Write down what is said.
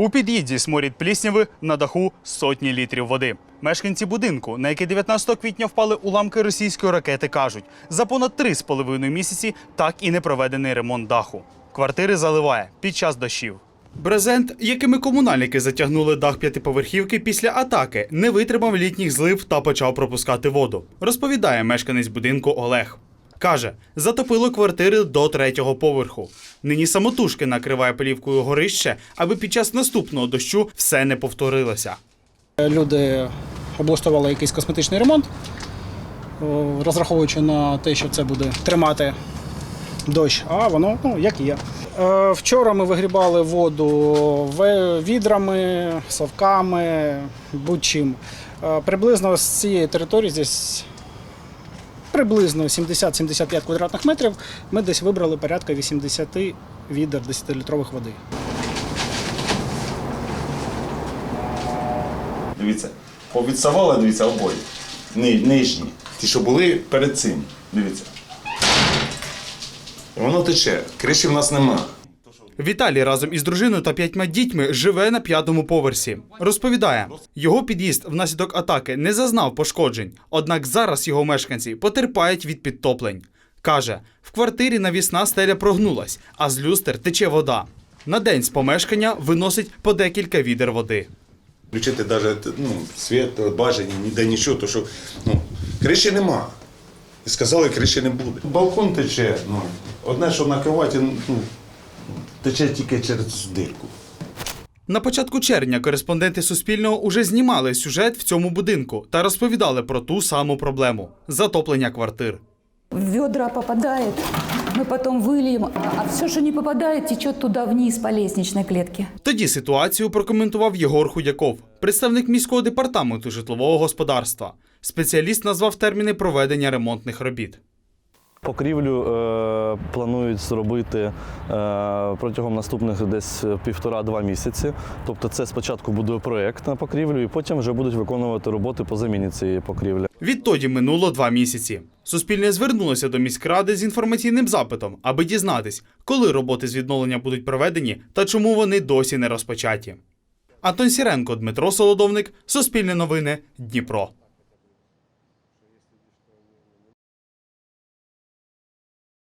У під'їзді сморід плісняви на даху сотні літрів води. Мешканці будинку, на який 19 квітня впали уламки російської ракети, кажуть, за понад три з половиною місяці так і не проведений ремонт даху. Квартири заливає під час дощів. Брезент, якими комунальники затягнули дах п'ятиповерхівки після атаки, не витримав літніх злив та почав пропускати воду. Розповідає мешканець будинку Олег. Каже, затопило квартири до третього поверху. Нині самотужки накриває плівкою горище, аби під час наступного дощу все не повторилося. Люди облаштували якийсь косметичний ремонт, розраховуючи на те, що це буде тримати дощ, а воно ну, як є. Е, Вчора ми вигрібали воду відрами, совками, будь-чим. Е, Приблизно з цієї території десь приблизно 70-75 квадратних метрів ми десь вибрали порядка 80 відер 10-літрових води. Дивіться, повідсавали, дивіться, обоє. Ни, нижні. Ті, що були перед цим. Дивіться. Воно тече. Криші в нас нема. Віталій разом із дружиною та п'ятьма дітьми живе на п'ятому поверсі. Розповідає, його під'їзд внаслідок атаки не зазнав пошкоджень, однак зараз його мешканці потерпають від підтоплень. Каже, в квартирі навісна стеля прогнулась, а з люстер тече вода. На день з помешкання виносить по декілька відер води. Включити навіть ну, світ, телебачення, ніде нічого, то що ну, криші нема. І сказали, криші не буде. Балкон тече. Ну, одне, що на кроваті, ну, тече тільки через дирку. На початку червня кореспонденти Суспільного уже знімали сюжет в цьому будинку та розповідали про ту саму проблему затоплення квартир. В ведра попадает, мы потом выльем, а все, что не попадает, течет туда вниз по лестничной клетке. Тоді ситуацію прокоментував Єгор Худяков, представник міського департаменту житлового господарства. Спеціаліст назвав терміни проведення ремонтних робіт. Покрівлю е, планують зробити е, протягом наступних десь півтора-два місяці. Тобто, це спочатку буде проєкт на покрівлю, і потім вже будуть виконувати роботи по заміні цієї покрівлі. Відтоді минуло два місяці. Суспільне звернулося до міськради з інформаційним запитом, аби дізнатись, коли роботи з відновлення будуть проведені та чому вони досі не розпочаті. Антон Сіренко, Дмитро Солодовник, Суспільне новини, Дніпро.